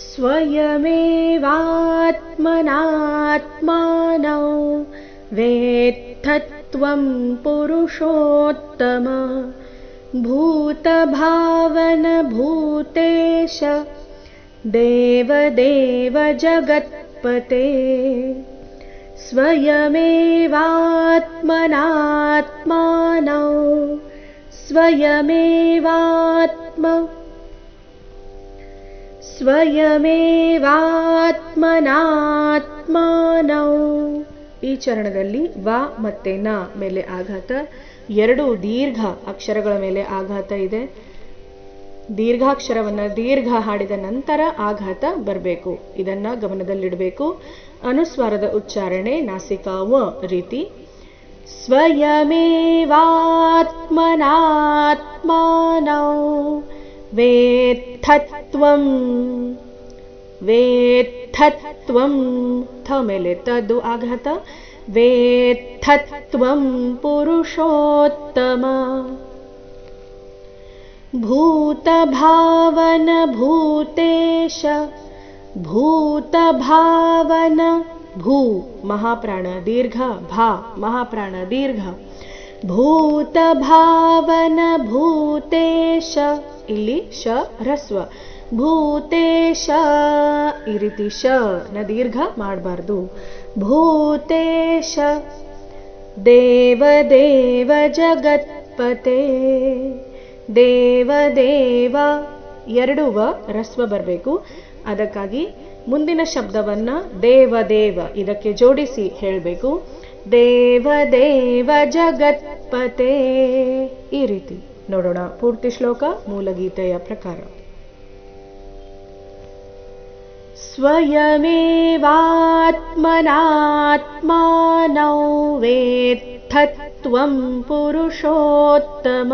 स्वयमेवात्मनात्मानौ वेत्थत्वं पुरुषोत्तम भूतभावनभूतेश देवदेव जगत्पते स्वयमेवात्मनात्मानौ स्वयमेवात्म ಸ್ವಯಮೇವಾತ್ಮನಾತ್ಮಾನೌ. ಈ ಚರಣದಲ್ಲಿ ವ ಮತ್ತೆ ನ ಮೇಲೆ ಆಘಾತ, ಎರಡು ದೀರ್ಘ ಅಕ್ಷರಗಳ ಮೇಲೆ ಆಘಾತ ಇದೆ. ದೀರ್ಘಾಕ್ಷರವನ್ನ ದೀರ್ಘ ಹಾಡಿದ ನಂತರ ಆಘಾತ ಬರಬೇಕು. ಇದನ್ನ ಗಮನದಲ್ಲಿಡಬೇಕು. ಅನುಸ್ವಾರದ ಉಚ್ಚಾರಣೆ ನಾಸಿಕಾ ವ ರೀತಿ. ಸ್ವಯಮೇವಾತ್ಮನಾತ್ಮಾನೌ. वेत्थत्वम्। वेत्थत्वं थमेले तद् आघत वेत्थत्वं पुरुषोत्तम। भूतभावन भूतेश। भूतभावन भू। महाप्राणदीर्घ भा। महाप्राणदीर्घ भूतभावन भूतेश। ಇಲ್ಲಿ ಶ ಹ್ರಸ್ವ ಭೂತೇಶ ಈ ರೀತಿ ಶ ನ ದೀರ್ಘ ಮಾಡಬಾರ್ದು. ಭೂತೇಶ ದೇವದೇವ ಜಗತ್ಪತೆ. ದೇವದೇವ ಎರಡು ವ ರಸ್ವ ಬರಬೇಕು. ಅದಕ್ಕಾಗಿ ಮುಂದಿನ ಶಬ್ದವನ್ನ ದೇವದೇವ ಇದಕ್ಕೆ ಜೋಡಿಸಿ ಹೇಳಬೇಕು. ದೇವದೇವ ಜಗತ್ಪತೆ ಈ ರೀತಿ ನೋಡೋಣ ಪೂರ್ತಿ ಶ್ಲೋಕ ಮೂಲಗೀತೆಯ ಪ್ರಕಾರ स्वयमेवात्मनात्मानौ वेत्थत्वं पुरुषोत्तम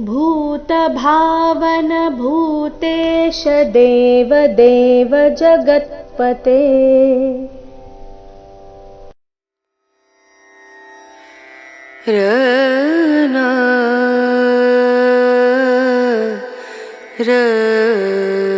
भूतभावनभूतेश देवदेव जगत्पते रणा र